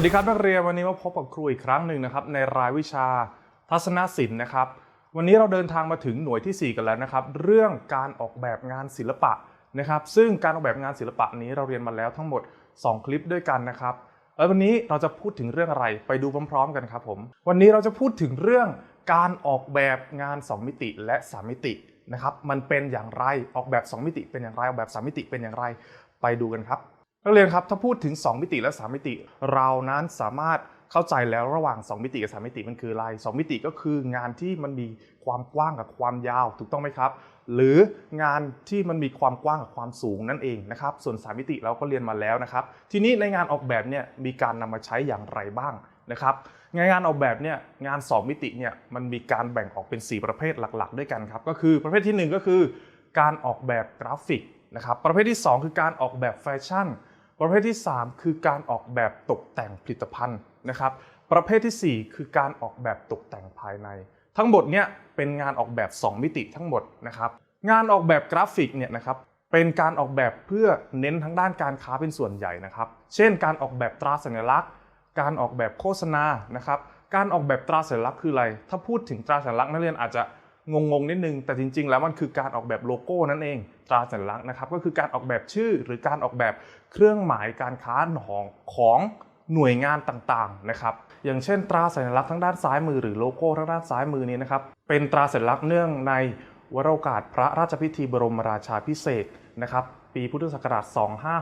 วัสดีครับนักเรียนวันนี้มาพบกับครูอีกครั้งหนึ่งนะครับในรายวิชาทัศนศิลป์นะครับ วันนี้เราเดินทางมาถึงหน่วยที่ 4 กันแล้วนะครับ เรื่องการออกแบบงานศิลปะนะครับ ซึ่งการออกแบบงานศิลปะนี้เราเรียนมาแล้วทั้งหมด 2 คลิปด้วยกันนะครับแล้ววันนี้เราจะพูดถึงเรื่องอะไรไปดูพร้อมๆ กันครับผมวันนี้เราจะพูดถึงเรื่องการออกแบบงาน 2 มิติและ 3 มิตินะครับ มันเป็นอย่างไรออกแบบ 2 มิติเป็นอย่างไรออกแบบ 3 มิติเป็นอย่างไร ไปดูกันครับ นักเรียนครับถ้าพูดถึง 2 มิติและ 3 มิติ เรานั้นสามารถเข้าใจแล้วระหว่าง 2 มิติกับ 3 มิติมันคืออะไร 2 มิติก็คืองานที่มันมีความกว้างกับความยาวถูกต้องไหมครับ หรืองานที่มันมีความกว้างกับความสูงนั่นเองนะครับส่วน 3 มิติเราก็เรียนมาแล้วนะครับ ทีนี้ในงานออกแบบเนี่ยมีการนำมาใช้อย่างไรบ้างนะครับงานงานออกแบบเนี่ยงาน 2 มิติเนี่ยมันมีการแบ่งออกเป็น 4 ประเภทหลักๆ ด้วยกันครับก็คือประเภททีหนึ่1 ก็คือ การออกแบบกราฟิกนะครับประเภทที่ 2 คือการออกแบบแฟชั่น ประเภทที่ 3 คือการออกแบบตกแต่งผลิตภัณฑ์นะครับ ประเภททีสี่ 4 คือการออกแบบตกแต่งภายใน ทั้งหมดเนี่ยเป็นงานออกแบบ 2 มิติทั้งหมดนะครับงานออกแบบกราฟิกเนี่ยนะครับเป็นการออกแบบเพื่อเน้นทั้งด้านการค้าเป็นส่วนใหญ่นะครับ เช่น การออกแบบตราสัญลักษณ์ การออกแบบโฆษณานะครับ การออกแบบตราสัญลักษณ์คืออะไร ถ้าพูดถึงตราสัญลักษณ์นักเรียนอาจจะ งงๆนิดนึง แต่จริง ๆ แล้วมันคือการออกแบบโลโก้นั่นเองตราสัญลักษณ์นะครับก็คือการออกแบบชื่อหรือการออกแบบเครื่องหมายการค้าของของหน่วยงานต่างๆนะครับอย่างเช่น ตราสัญลักษณ์ทั้งด้านซ้ายมือหรือโลโก้ทั้งด้านซ้ายมือนี้นะครับเป็นตราสัญลักษณ์เนื่องในวโรกาสพระราชพิธีบรมราชาพิเศษนะครับปีพุทธศักราช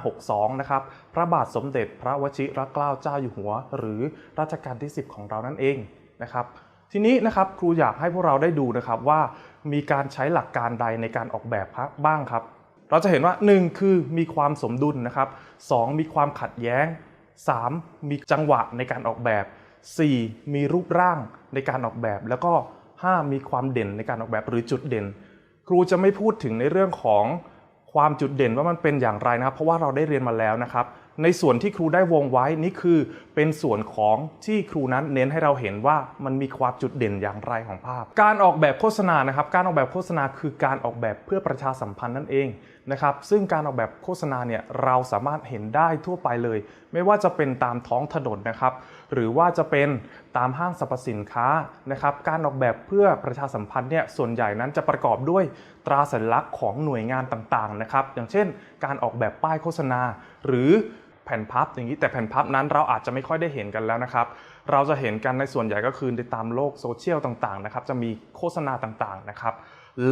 2562 นะครับ พระบาทสมเด็จพระวชิรเกล้าเจ้าอยู่หัว หรือรัชกาลที่ 10 ของเรานั่นเองนะครับ ทีนี้นะครับครูอยากให้พวกเราได้ดูนะครับว่ามีการใช้หลักการใดในการออกแบบบ้างครับ เราจะเห็นว่า 1 คือมีความสมดุลนะครับ 2 มีความขัดแย้ง 3 มีจังหวะในการออกแบบ 4 มีรูปร่างในการออกแบบ แล้วก็ 5 มีความเด่นในการออกแบบหรือจุดเด่น ครูจะไม่พูดถึงในเรื่องของความจุดเด่นว่ามันเป็นอย่างไรนะครับ เพราะว่าเราได้เรียนมาแล้วนะครับ ในส่วนที่ครูได้วงไว้นี่คือเป็นส่วนของที่ครูนั้นเน้นให้เราเห็นว่ามันมีความจุดเด่นอย่างไรของภาพ การออกแบบโฆษณานะครับ การออกแบบโฆษณาคือการออกแบบเพื่อประชาสัมพันธ์นั่นเองนะครับ ซึ่งการออกแบบโฆษณาเนี่ยเราสามารถเห็นได้ทั่วไปเลย ไม่ว่าจะเป็นตามท้องถนนนะครับ หรือว่าจะเป็นตามห้างสรรพสินค้านะครับ การออกแบบเพื่อประชาสัมพันธ์เนี่ยส่วนใหญ่นั้นจะประกอบด้วยตราสัญลักษณ์ของหน่วยงานต่างๆนะครับ อย่างเช่น การออกแบบป้ายโฆษณา หรือ แผ่นพับอย่างนี้แต่แผ่นพับนั้นเราอาจจะไม่ค่อยได้เห็นกันแล้วนะครับ เราจะเห็นกันในส่วนใหญ่ก็คือในตามโลกโซเชียลต่างๆนะครับจะมีโฆษณาต่างๆนะครับ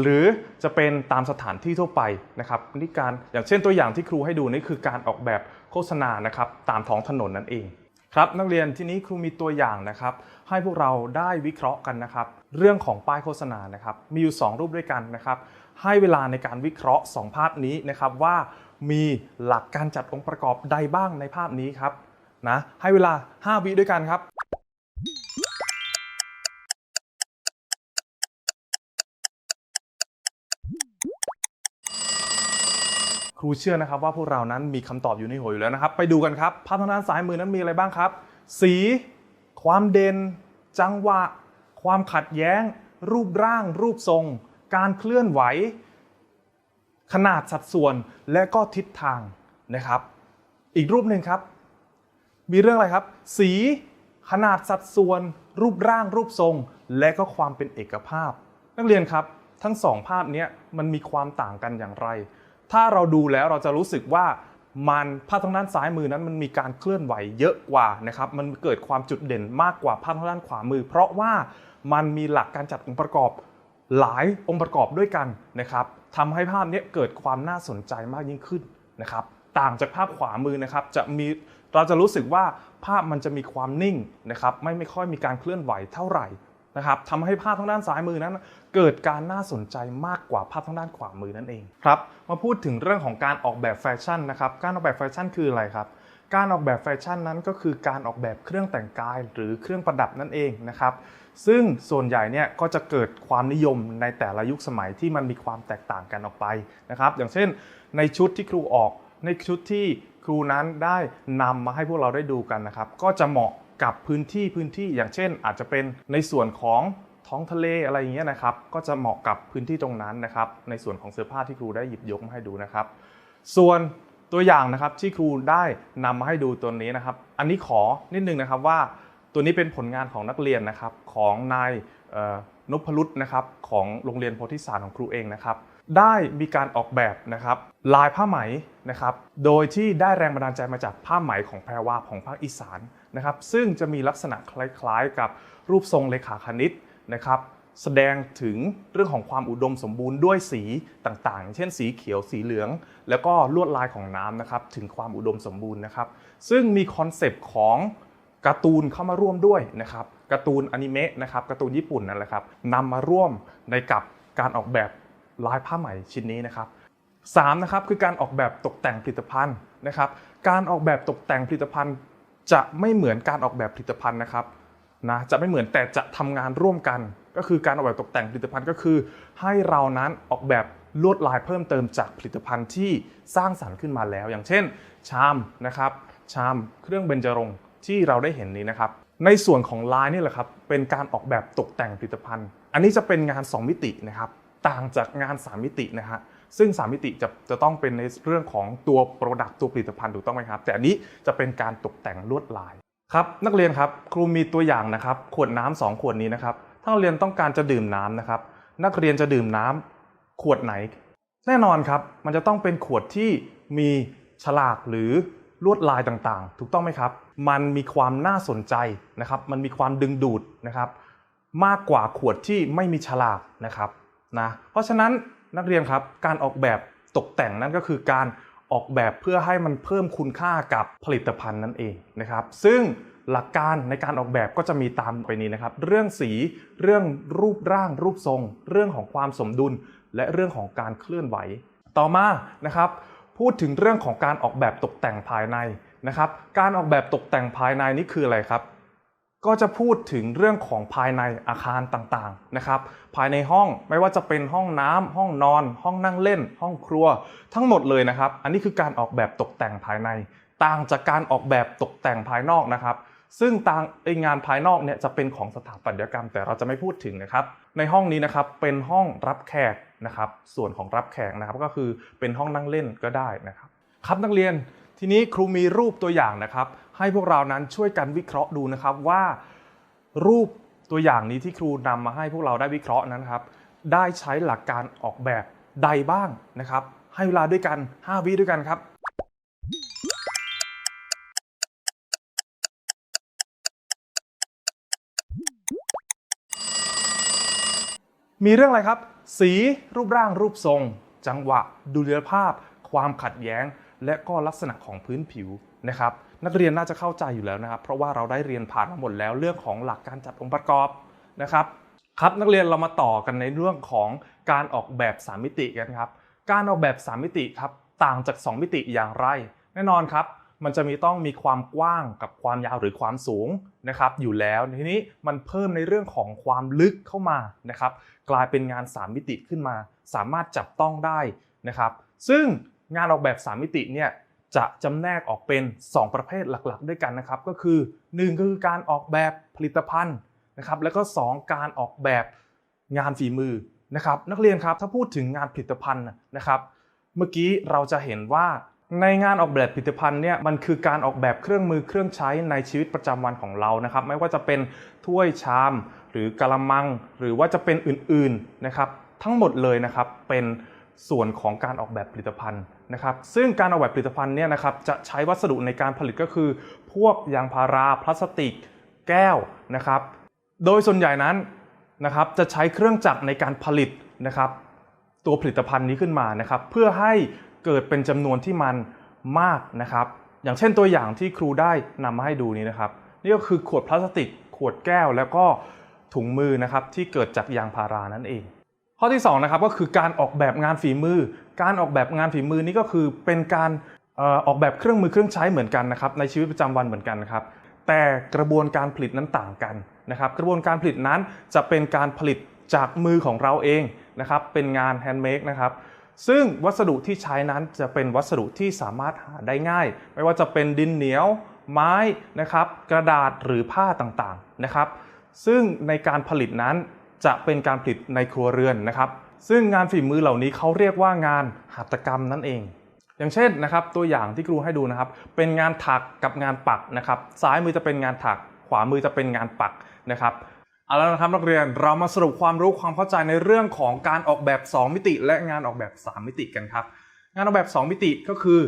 หรือจะเป็นตามสถานที่ทั่วไปนะครับนี่การอย่างเช่นตัวอย่างที่ครูให้ดูนี่คือการออกแบบโฆษณานะครับตามท้องถนนนั่นเองครับนักเรียนที่นี้ครูมีตัวอย่างนะครับ ให้พวกเราได้วิเคราะห์กันนะครับ เรื่องของป้ายโฆษณานะครับ มีอยู่ 2 รูปด้วยกันนะครับ ให้เวลาในการวิเคราะห์ 2 ภาพนี้นะครับว่า มีหลักการจัดองค์ประกอบใดบ้างในภาพนี้ครับนะให้เวลา 5 วิด้วยกันครับครูเชื่อนะครับว่าพวกเรานั้นมีคำตอบอยู่ในหัวอยู่แล้วนะครับ ไปดูกันครับ ภาพทางด้านซ้ายมือนั้นมีอะไรบ้างครับ สี ความเด่น จังหวะ ความขัดแย้ง รูปร่าง รูปทรง การเคลื่อนไหว ขนาดสัดส่วนและก็ทิศทางนะครับ อีกรูปหนึ่งครับ มีเรื่องอะไรครับ สีขนาดสัดส่วน รูปร่างรูปทรง และก็ความเป็นเอกภาพ นักเรียนครับทั้งสองภาพนี้มันมีความต่างกันอย่างไร ถ้าเราดูแล้วเราจะรู้สึกว่ามันภาพทางด้านซ้ายมือนั้นมันมีการเคลื่อนไหวเยอะกว่านะครับ มันเกิดความจุดเด่นมากกว่าภาพทางด้านขวามือ เพราะว่ามันมีหลักการจัดองค์ประกอบหลายองค์ประกอบด้วยกันนะครับ ทำให้ภาพนี้เกิดความน่าสนใจมากยิ่งขึ้นนะครับ ต่างจากภาพขวามือนะครับ จะมีเราจะรู้สึกว่าภาพมันจะมีความนิ่งนะครับ ไม่ไม่ค่อยมีการเคลื่อนไหวเท่าไหร่นะครับทำให้ภาพทางด้านซ้ายมือนั้น เกิดการน่าสนใจมากกว่าภาพทางด้านขวามือนั่นเองครับ มาพูดถึงเรื่องของการออกแบบแฟชั่นนะครับ การออกแบบแฟชั่นคืออะไรครับ การออกแบบแฟชั่นนั้นก็คือการออกแบบเครื่องแต่งกายหรือเครื่องประดับนั่นเองนะครับ ซึ่งส่วนใหญ่เนี่ยก็จะเกิดความนิยมในแต่ละยุคสมัยที่มันมีความแตกต่างกันออกไปนะครับ อย่างเช่น ในชุดที่ครูออก ในชุดที่ครูนั้นได้นำมาให้พวกเราได้ดูกันนะครับ ก็จะเหมาะกับพื้นที่พื้นที่อย่างเช่น อาจจะเป็นในส่วนของท้องทะเลอะไรอย่างเงี้ยนะครับ ก็จะเหมาะกับพื้นที่ตรงนั้นนะครับ ในส่วนของเสื้อผ้าที่ครูได้หยิบยกมาให้ดูนะครับ ส่วน ตัวอย่างนะครับที่ครูได้นำมาให้ดูตัวนี้นะครับ อันนี้ขอนิดนึงนะครับว่าตัวนี้เป็นผลงานของนักเรียนนะครับของนายนพรุษนะครับของโรงเรียนโพธิสารของครูเองนะครับได้มีการออกแบบนะครับลายผ้าไหมนะครับโดยที่ได้แรงบันดาลใจมาจากผ้าไหมของแพรวาของภาคอีสานนะครับซึ่งจะมีลักษณะคล้ายๆ กับรูปทรงเลขาคณิตนะครับ แสดงถึงเรื่องของความอุดมสมบูรณ์ด้วยสีต่างๆ เช่นสีเขียวสีเหลือง แล้วก็ลวดลายของน้ำนะครับถึงความอุดมสมบูรณ์นะครับ ซึ่งมีคอนเซปต์ของการ์ตูนเข้ามาร่วมด้วยนะครับการ์ตูนอนิเมะนะครับการ์ตูนญี่ปุ่นนั่นแหละครับนำมาร่วมในกับการออกแบบลายผ้าไหมชิ้นนี้นะครับ3นะครับคือการออกแบบตกแต่งผลิตภัณฑ์นะครับ การออกแบบตกแต่งผลิตภัณฑ์ จะไม่เหมือนการออกแบบผลิตภัณฑ์นะครับนะจะไม่เหมือนแต่จะทำงานร่วมกัน ก็คือการออกแบบตกแต่งผลิตภัณฑ์ก็คือ ให้เรานั้นออกแบบลวดลายเพิ่มเติมจากผลิตภัณฑ์ที่สร้างสรรค์ขึ้นมาแล้ว อย่างเช่น ชามนะครับ ชามเครื่องเบญจรงค์ที่เราได้เห็นนี้นะครับ ในส่วนของลายนี่แหละครับเป็นการออกแบบตกแต่งผลิตภัณฑ์ อันนี้จะเป็นงาน 2 มิตินะครับต่างจากงาน 3 มิตินะฮะซึ่ง 3 มิติจะจะต้องเป็นในเรื่องของตัวโปรดักต์ตัวผลิตภัณฑ์ถูกต้องไหมครับ แต่อันนี้จะเป็นการตกแต่งลวดลายครับนักเรียนครับครูมีตัวอย่างนะครับขวดน้ำสองขวดนี้นะครับ ถ้าเรียนต้องการจะดื่มน้ำนะครับ นักเรียนจะดื่มน้ำขวดไหน แน่นอนครับ มันจะต้องเป็นขวดที่มีฉลากหรือลวดลายต่างๆ ถูกต้องไหมครับ มันมีความน่าสนใจนะครับ มันมีความดึงดูดนะครับ มากกว่าขวดที่ไม่มีฉลากนะครับนะ เพราะฉะนั้นนักเรียนครับ การออกแบบตกแต่งนั่นก็คือการออกแบบเพื่อให้มันเพิ่มคุณค่ากับผลิตภัณฑ์นั่นเองนะครับ ซึ่ง หลักการในการออกแบบก็จะมีตามไปนี้นะครับ เรื่องสีเรื่องรูปร่างรูปทรง เรื่องของความสมดุล และเรื่องของการเคลื่อนไหว ต่อมานะครับ พูดถึงเรื่องของการออกแบบตกแต่งภายในนะครับ การออกแบบตกแต่งภายในนี่คืออะไรครับ ก็จะพูดถึงเรื่องของภายในอาคารต่างๆนะครับ ภายในห้องไม่ว่าจะเป็นห้องน้ำห้องนอน ห้องนั่งเล่น ห้องครัว ทั้งหมดเลยนะครับ อันนี้คือการออกแบบตกแต่งภายใน ต่างจากการออกแบบตกแต่งภายนอกนะครับ ซึ่งตางไองานภายนอกเนี่ยจะเป็นของสถาปัตยกรรม แต่เราจะไม่พูดถึงนะครับ ในห้องนี้นะครับเป็นห้องรับแขกนะครับ ส่วนของรับแขกนะครับก็คือเป็นห้องนั่งเล่นก็ได้นะครับ ครับนักเรียนทีนี้ครูมีรูปตัวอย่างนะครับ ให้พวกเรานั้นช่วยกันวิเคราะห์ดูนะครับว่า รูปตัวอย่างนี้ที่ครูนำมาให้พวกเราได้วิเคราะห์นั้นครับ ได้ใช้หลักการออกแบบใดบ้างนะครับ ให้เวลาด้วยกัน 5 วิด้วยกันครับ มีเรื่องอะไรครับ สีรูปร่างรูปทรง จังหวะ ดุลยภาพ ความขัดแย้ง และก็ลักษณะของพื้นผิวนะครับ นักเรียนน่าจะเข้าใจอยู่แล้วนะครับ เพราะว่าเราได้เรียนผ่านมาหมดแล้วเรื่องของหลักการจัดองค์ประกอบนะครับครับนักเรียนเรามาต่อกันในเรื่องของการออกแบบ3มิติกันครับ การออกแบบ3มิติครับต่างจาก 2 มิติอย่างไร แน่นอนครับ มันจะมีต้องมีความกว้างกับความยาวหรือความสูงนะครับ อยู่แล้วทีนี้มันเพิ่มในเรื่องของความลึกเข้ามานะครับ กลายเป็นงาน 3 มิติขึ้นมา สามารถจับต้องได้นะครับ ซึ่งงานออกแบบ 3 มิติเนี่ยจะจำแนกออกเป็น 2 ประเภทหลักๆ ด้วยกันนะครับ ก็คือ 1 ก็คือการออกแบบผลิตภัณฑ์นะครับ แล้วก็ 2 การออกแบบงานฝีมือนะครับ นักเรียนครับถ้าพูดถึงงานผลิตภัณฑ์นะครับ เมื่อกี้เราจะเห็นว่า ในงานออกแบบผลิตภัณฑ์เนี่ยมันคือการออกแบบเครื่องมือเครื่องใช้ในชีวิตประจำวันของเรานะครับ ไม่ว่าจะเป็นถ้วยชาม หรือกะละมัง หรือว่าจะเป็นอื่นๆนะครับ ทั้งหมดเลยนะครับเป็นส่วนของการออกแบบผลิตภัณฑ์นะครับ ซึ่งการออกแบบผลิตภัณฑ์เนี่ยนะครับจะใช้วัสดุในการผลิตก็คือ พวกยางพาราพลาสติก แก้วนะครับ โดยส่วนใหญ่นั้นนะครับจะใช้เครื่องจักรในการผลิตนะครับ ตัวผลิตภัณฑ์นี้ขึ้นมานะครับ เพื่อให้ เกิดเป็นจำนวนที่มันมากนะครับ อย่างเช่นตัวอย่างที่ครูได้นำมาให้ดูนี้นะครับ นี่ก็คือขวดพลาสติก ขวดแก้วแล้วก็ถุงมือนะครับที่เกิดจากยางพารานั่นเอง ข้อที่2นะครับก็คือการออกแบบงานฝีมือ การออกแบบงานฝีมือนี่ก็คือเป็นการออออกแบบเครื่องมือเครื่องใช้เหมือนกันนะครับในชีวิตประจำวันเหมือนกันนะครับแต่กระบวนการผลิตนั้นต่างกันนะครับ กระบวนการผลิตนั้นจะเป็นการผลิตจากมือของเราเองนะครับ เป็นงานแฮนด์เมดนะครับ ซึ่งวัสดุที่ใช้นั้นจะเป็นวัสดุที่สามารถหาได้ง่าย ไม่ว่าจะเป็นดินเหนียว ไม้นะครับกระดาษหรือผ้าต่างๆนะครับ ซึ่งในการผลิตนั้นจะเป็นการผลิตในครัวเรือนนะครับ ซึ่งงานฝีมือเหล่านี้เขาเรียกว่างานหัตถกรรมนั่นเอง อย่างเช่นนะครับตัวอย่างที่ครูให้ดูนะครับ เป็นงานถักกับงานปักนะครับ ซ้ายมือจะเป็นงานถัก ขวามือจะเป็นงานปักนะครับ เอาแล้วนะครับนักเรียนเรามาสรุปความรู้ความเข้าใจในเรื่องของการออกแบบ 2 มิติ และงานออกแบบ 3 มิติกันครับ งานออกแบบ 2 มิติก็คือ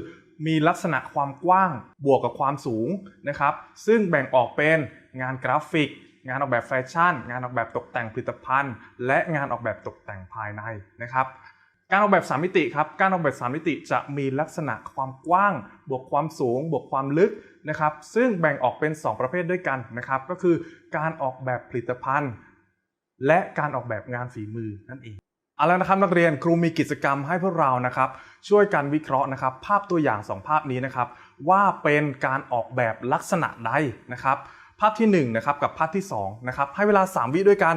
มีลักษณะความกว้างบวกกับความสูงนะครับ ซึ่งแบ่งออกเป็นงานกราฟิก งานออกแบบแฟชั่น งานออกแบบตกแต่งผลิตภัณฑ์ และงานออกแบบตกแต่งภายในนะครับการออกแบบ 3 มิติครับ การออกแบบ 3 มิติจะมีลักษณะความกว้าง บวกความสูง บวกความลึก นะครับ ซึ่งแบ่งออกเป็น 2 ประเภทด้วยกันนะครับ ก็คือการออกแบบผลิตภัณฑ์ และการออกแบบงานฝีมือนั่นเองเอาละนะครับนักเรียนครูมีกิจกรรมให้พวกเรานะครับ ช่วยกันวิเคราะห์นะครับ ภาพตัวอย่าง 2 ภาพนี้นะครับ ว่าเป็นการออกแบบลักษณะใดนะครับ ภาพที่1นะครับกับภาพที่2นะครับให้เวลา 3 วิด้วยกัน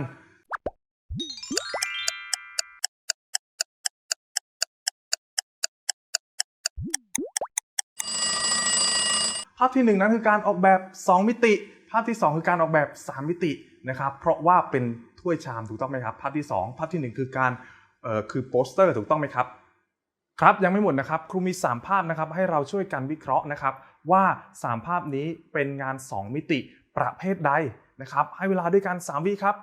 ภาพที่ 1 นั้นคือการออกแบบ 2 มิติ ภาพที่ 2 คือการออกแบบ 3 มิตินะครับเพราะว่าเป็นถ้วยชามถูกต้องไหมครับ ภาพที่ 2 ภาพทีหนึ่1 คือการเอ่อคือโปสเตอร์ถูกต้องไหมครับครับยังไม่หมดนะครับครูมี 3 ภาพนะครับให้เราช่วยกันวิเคราะห์นะครับว่า 3 ภาพนี้เป็นงาน 2 มิติประเภทใดนะครับให้เวลาด้วยกัน3วิครับ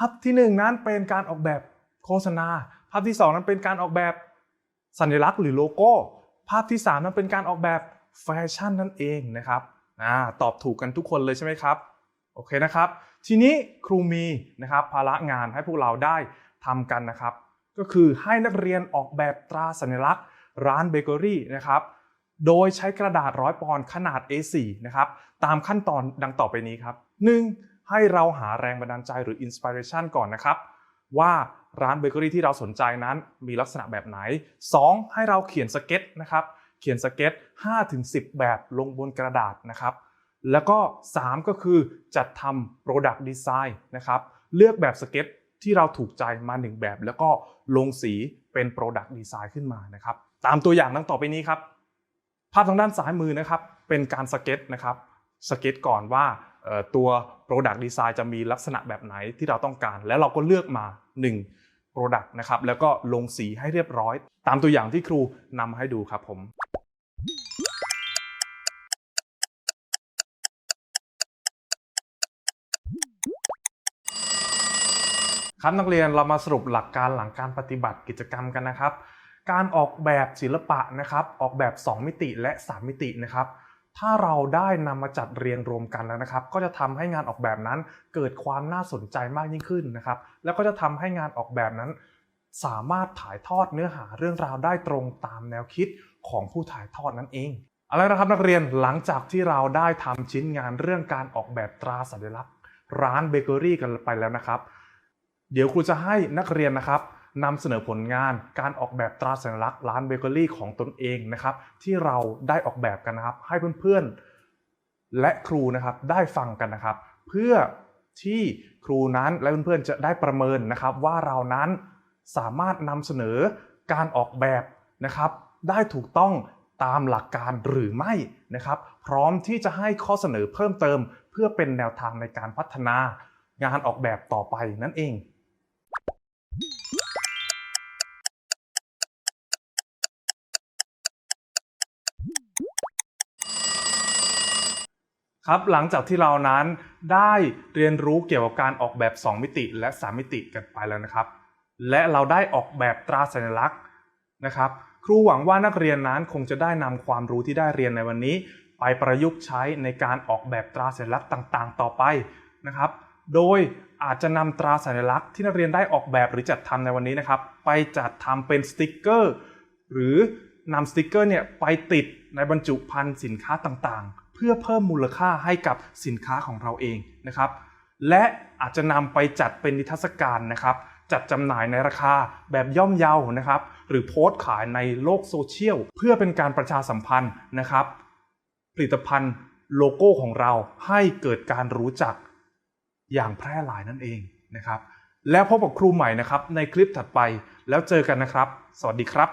ภาพที่ 1 นั้นเป็นการออกแบบโฆษณา ภาพที่ 2 นั้นเป็นการออกแบบสัญลักษณ์หรือโลโก้ ภาพที่ 3 นั้นเป็นการออกแบบแฟชั่นนั่นเองนะครับอ่าตอบถูกกันทุกคนเลยใช่ไหมครับ โอเคนะครับ ทีนี้ครูมีนะครับภาระงานให้พวกเราได้ทำกันนะครับ ก็คือให้นักเรียนออกแบบตราสัญลักษณ์ ร้านเบเกอรี่นะครับโดยใช้กระดาษร้อยปอนด์ขนาด A4 นะครับ ตามขั้นตอนดังต่อไปนี้ครับ 1. ให้เราหาแรงบันดาลใจหรืออินสปิเรชันก่อนนะครับ ว่าร้านเบเกอรี่ที่เราสนใจนั้นมีลักษณะแบบไหน 2. ให้เราเขียนสเก็ตนะครับ เขียนสเก็ต 5-10 แบบลงบนกระดาษนะครับ แล้วก็ 3 ก็คือจัดทำ Product Design นะครับ เลือกแบบสเก็ตที่เราถูกใจมา 1 แบบ แล้วก็ลงสีเป็น Product Design ขึ้นมานะครับ ตามตัวอย่างดังต่อไปนี้ครับ ภาพทางด้านซ้ายมือนะครับ เป็นการสเก็ตนะครับ สเก็ตก่อนว่า ตัว Product Design จะมีลักษณะแบบไหนที่เราต้องการ แล้วเราก็เลือกมา 1 Product นะครับแล้วก็ลงสีให้เรียบร้อย ตามตัวอย่างที่ครูนำให้ดูครับผมครับนักเรียนเรามาสรุปหลักการหลังการปฏิบัติกิจกรรมกันนะครับ การออกแบบศิลปะนะครับ ออกแบบ 2 มิติและ 3 มิตินะครับ ถ้าเราได้นำมาจัดเรียงรวมกันแล้วนะครับ ก็จะทำให้งานออกแบบนั้นเกิดความน่าสนใจมากยิ่งขึ้นนะครับ แล้วก็จะทำให้งานออกแบบนั้น สามารถถ่ายทอดเนื้อหาเรื่องราวได้ตรงตามแนวคิดของผู้ถ่ายทอดนั่นเองเอาละนะครับนักเรียนหลังจากที่เราได้ทำชิ้นงานเรื่องการออกแบบตราสัญลักษณ์ ร้านเบเกอรี่กันไปแล้วนะครับ เดี๋ยวครูจะให้นักเรียนนะครับ นำเสนอผลงานการออกแบบตราสัญลักษณ์ร้านเบเกอรี่ของตนเองนะครับ ที่เราได้ออกแบบกันนะครับ ให้เพื่อนๆ และครูนะครับได้ฟังกันนะครับ เพื่อที่ครูนั้นและเพื่อนๆจะได้ประเมินนะครับ ว่าเรานั้นสามารถนำเสนอการออกแบบนะครับ ได้ถูกต้องตามหลักการหรือไม่นะครับ พร้อมที่จะให้ข้อเสนอเพิ่มเติม เพื่อเป็นแนวทางในการพัฒนางานออกแบบต่อไปนั่นเอง ครับหลังจากที่เรานั้นได้เรียนรู้เกี่ยวกับการออกแบบ 2 มิติและ 3 มิติกันไปแล้วนะครับ และเราได้ออกแบบตราสัญลักษณ์นะครับ ครูหวังว่านักเรียนนั้นคงจะได้นำความรู้ที่ได้เรียนในวันนี้ ไปประยุกต์ใช้ในการออกแบบตราสัญลักษณ์ต่างๆ ต่อไปนะครับ โดยอาจจะนำตราสัญลักษณ์ที่นักเรียนได้ออกแบบหรือจัดทำในวันนี้นะครับ ไปจัดทำเป็นสติกเกอร์หรือนำสติกเกอร์เนี่ยไปติดในบรรจุภัณฑ์สินค้าต่างๆ พื่อเพิ่มมูลค่าให้กับสินค้าของเราเองนะครับ และอาจจะนำไปจัดเป็นนิทรรศการนะครับ จัดจำหน่ายในราคาแบบย่อมเยานะครับ หรือโพสต์ขายในโลกโซเชียลเพื่อเป็นการประชาสัมพันธ์นะครับ ผลิตภัณฑ์โลโก้ของเราให้เกิดการรู้จักอย่างแพร่หลายนั่นเองนะครับ แล้วพบกับครูใหม่นะครับ ในคลิปถัดไปแล้วเจอกันนะครับ สวัสดีครับ